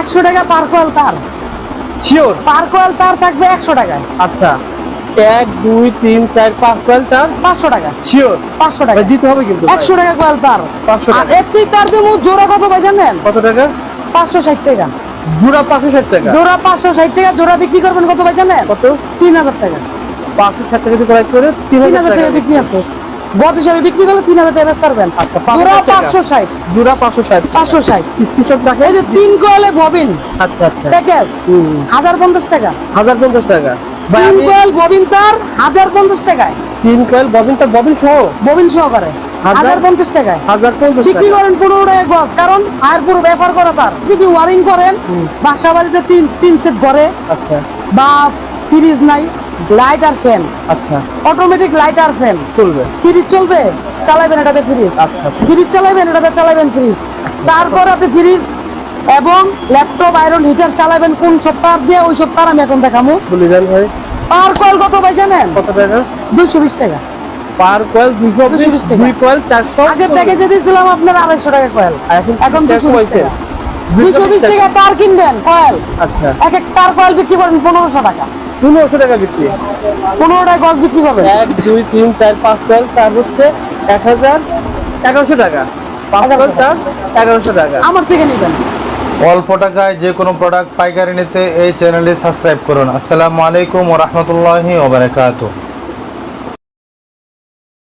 একশো টাকা per coil তার। শিওর পার কয়েল তার থাকবে একশো টাকায়। আচ্ছা। এক দুই তিন চার পাঁচ কয়েল তার? পাঁচশো টাকা। শিওর পাঁচশো টাকা। দিতে হবে কিন্তু একশো টাকা কয়েল তার। 500 আর। একটি তার দেবো জোড়া কত ভাই জানেন? কত টাকা? পাঁচশো ষাট টাকা। জোড়া পাঁচশো ষাট টাকা। জোড়া পাঁচশো ষাট টাকা জোড়া বিক্রি করবেন কত ভাই জানেন? কত? তিন হাজার টাকা। পাঁচশো ষাট টাকা যদি ক্রয় করে তিন হাজার টাকা। বিক্রি আছে। গজ হিসাবে বিক্রি করলে তিন হাজার টাকা পারবেন। আচ্ছা, জোড়া পাঁচশো ষাট। জোড়া পাঁচশো ষাট। পাঁচশো ষাট। স্ক্রিনশট রাখে এই যে তিন ববিন আচ্ছা আচ্ছা। প্যাকেজ হাজার পঞ্চাশ টাকা। হাজার পঞ্চাশ টাকা। তিন কয়েল ববিন তার হাজার পঞ্চাশ টাকায়। তিন কয়েল ববিন তার ববিন সহ? ববিন সহকারে হাজার? হাজার পঞ্চাশ টাকায়। হাজার পঞ্চাশ বিক্রি করেন টাকা গজ কারণ ফায়ার পুরো ব্যবহার করা তার। যদি ওয়ারিং করেন বাসা বাড়িতে তিন তিন সেট ঘরে আচ্ছা। বা ফ্রিজ নাই। লাইট আর ফ্যান আচ্ছা। অটোমেটিক লাইট আর ফ্যান চলবে। ফ্রিজ চলবে? চালাবেন এটাতে ফ্রিজ আচ্ছা আচ্ছা। ফ্রিজ চালাবেন এটাতে চালাবেন ফ্রিজ তারপর আপনি ফ্রিজ এবং ল্যাপটপ আয়রন হিটার চালাবেন কোন সপ্তাহ দিয়ে? ওই সপ্তাহ আমি এখন দেখাবো বলে দেন ভাই। পার কয়েল কত ভাই জানেন? কত টাকা? দুইশো বিশ টাকা। পার কয়েল 220 টাকা। দুই কয়েল চারশো আগে প্যাকেজে দিয়েছিলাম আপনার আড়াইশো টাকা কয়েল এখন এখন 30 টাকা দুশো বিশ? টাকা। দুইশো বিশ টাকা তার কিনবেন কয়েল আচ্ছা। এক এক তার কয়েল বিক্রি করেন পনেরোশো টাকা। পনেরোশো টাকা বিক্রি। পনেরো টাকা গজ বিক্রি করবেন? এক দুই তিন চার পাঁচ তাল তার হচ্ছে এক হাজার এগারোশো টাকা। পাঁচ হাজার তার এগারোশো টাকা। আমার থেকে নেবেন। অল্প টাকায় যে কোনো প্রোডাক্ট পাইকারি নিতে এই চ্যানেলে সাবস্ক্রাইব করুন। আসসালামু আলাইকুম ওরহমতুল্লাহি ওবরাকাতুহ